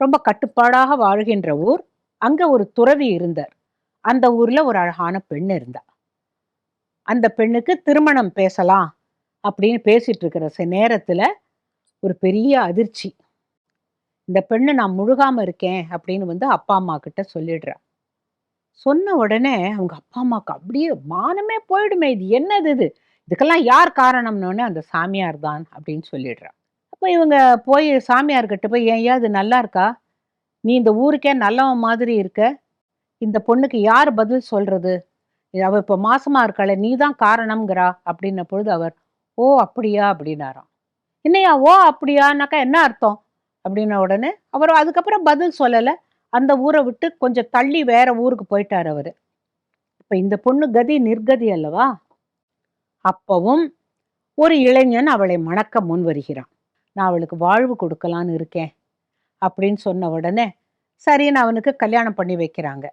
ரொம்ப கட்டுப்பாடாக வாழ்கின்ற ஊர் அங்க ஒரு துறவி இருந்தார். அந்த ஊர்ல ஒரு அழகான பெண் இருந்தா. அந்த பெண்ணுக்கு திருமணம் பேசலாம் அப்படின்னு பேசிட்டு இருக்கிற நேரத்தில் நேரத்துல ஒரு பெரிய அதிர்ச்சி. இந்த பெண்ணு நான் முழுகாம இருக்கேன் அப்படின்னு வந்து அப்பா அம்மா கிட்ட சொல்லிடுறா. சொன்ன உடனே அவங்க அப்பா அம்மாவுக்கு அப்படியே மானமே போயிடுமே இது என்னது இது? இதுக்கெல்லாம் யார் காரணம்னு அந்த சாமியார் தான் அப்படின்னு சொல்லிடுறா. அப்போ இவங்க போய் சாமியார்கிட்ட போய் ஏன் இது நல்லா இருக்கா? நீ இந்த ஊருக்கே நல்லவன் மாதிரி இருக்க. இந்த பொண்ணுக்கு யார் பதில் சொல்றது? அவ இப்போ மாசமா இருக்காளே நீ தான் காரணம்ங்கிறா. அப்படின்ன பொழுது அவர் ஓ அப்படியா? அப்படின்னாராம். என்னையா ஓ அப்படியானாக்கா என்ன அர்த்தம்? அப்படின்ன உடனே அவர் அதுக்கப்புறம் பதில் சொல்லலை. அந்த ஊரை விட்டு கொஞ்சம் தள்ளி வேற ஊருக்கு போயிட்டார் அவர். இப்போ இந்த பொண்ணு கதி நிர்கதி அல்லவா? அப்பவும் ஒரு இளைஞன் அவளை மணக்க முன் வருகிறான் நான் அவளுக்கு வாழ்வு கொடுக்கலான்னு இருக்கேன் அப்படின்னு சொன்ன உடனே சரின்னு அவனுக்கு கல்யாணம் பண்ணி வைக்கிறாங்க.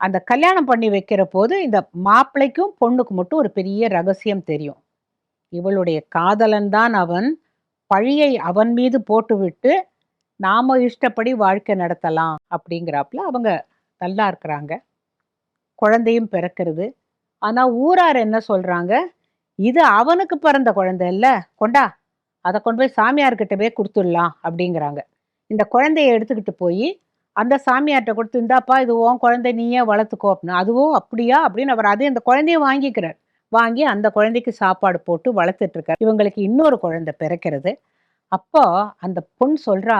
அந்த கல்யாணம் பண்ணி வைக்கிற போது இந்த மாப்பிள்ளைக்கும் பொண்ணுக்கு மட்டும் ஒரு பெரிய ரகசியம் தெரியும். இவளுடைய காதலன் தான் அவன். பழியை அவன் மீது போட்டுவிட்டு நாம இஷ்டப்படி வாழ்க்கை நடத்தலாம் அப்படிங்கிறாப்புல அவங்க நல்லா இருக்கிறாங்க. குழந்தையும் பிறக்கிறது. ஆனா ஊரார் என்ன சொல்றாங்க? இது அவனுக்கு பிறந்த குழந்தை இல்ல கொண்டா அதை கொண்டு போய் சாமியார்கிட்ட போய் கொடுத்துடலாம் அப்படிங்கிறாங்க. இந்த குழந்தைய எடுத்துக்கிட்டு போய் அந்த சாமியார்கிட்ட கொடுத்து இந்தாப்பா இது உன் குழந்தை நீயே வளர்த்துக்கோ அப்படின்னு. அதுவும் அப்படியா? அப்படின்னு அவர் அதே அந்த குழந்தைய வாங்கிக்கிறார். வாங்கி அந்த குழந்தைக்கு சாப்பாடு போட்டு வளர்த்துட்ருக்கார். இவங்களுக்கு இன்னொரு குழந்தை பிறக்கிறது. அப்போ அந்த பொண் சொல்றா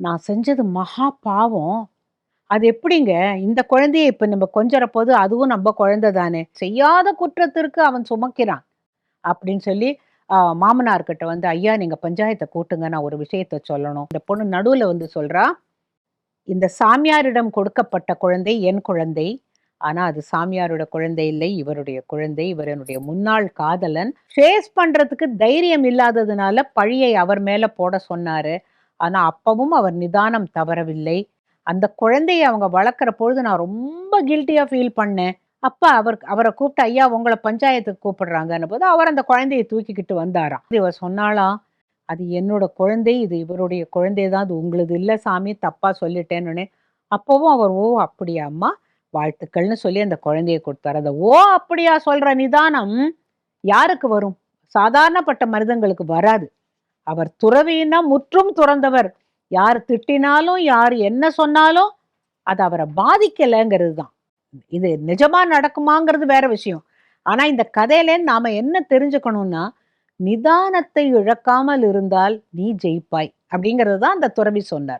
நான் செஞ்சது மகா பாவம். அது எப்படிங்க? இந்த குழந்தைய இப்ப நம்ம கொஞ்சற போது அதுவும் நம்ம குழந்தை தானே செய்யாத குற்றத்திற்கு அவன் சுமக்கிறான். அப்படின்னு சொல்லி மாமனார்கிட்ட வந்து ஐயா நீங்க பஞ்சாயத்தை கூட்டுங்க நான் ஒரு விஷயத்த சொல்லணும். இந்த பொண்ணு நடுவுல வந்து சொல்றா இந்த சாமியாரிடம் கொடுக்கப்பட்ட குழந்தை என் குழந்தை. ஆனா அது சாமியாரோட குழந்தை இல்லை இவருடைய குழந்தை இவர் என்னுடைய முன்னாள் காதலன். ஃபேஸ் பண்றதுக்கு தைரியம் இல்லாததுனால பழியை அவர் மேல போட சொன்னாரு. ஆனா அப்பவும் அவர் நிதானம் தவறவில்லை. அந்த குழந்தையை அவங்க வளர்க்குற பொழுது நான் ரொம்ப கில்ட்டியா ஃபீல் பண்ணேன். அப்பா அவர் அவரை கூப்பிட்டு ஐயா உங்களை பஞ்சாயத்துக்கு கூப்பிடுறாங்கன்னு போது அவர் அந்த குழந்தையை தூக்கிக்கிட்டு வந்தாராம். இவர் சொன்னாலாம் அது என்னோட குழந்தை இது இவருடைய குழந்தை தான் அது உங்களுது இல்லை சாமி தப்பா சொல்லிட்டேன்னு. அப்பவும் அவர் ஓ அப்படியா அம்மா? வாழ்த்துக்கள்னு சொல்லி அந்த குழந்தையை கொடுத்தாரு அந்த ஓ அப்படியா சொல்ற நிதானம் யாருக்கு வரும்? சாதாரணப்பட்ட மனிதங்களுக்கு வராது. அவர் துறவின்னா முற்றும் துறந்தவர். யார் திட்டினாலும் யார் என்ன சொன்னாலும் அது அவரை பாதிக்கலைங்கிறது தான். இது நிஜமா நடக்குமாங்கிறது வேற விஷயம். ஆனா இந்த கதையிலேருந்து நாம என்ன தெரிஞ்சுக்கணும்னா நிதானத்தை இழக்காமல் இருந்தால் நீ ஜெயிப்பாய் அப்படிங்கிறது தான் அந்த துறவி சொன்னார்.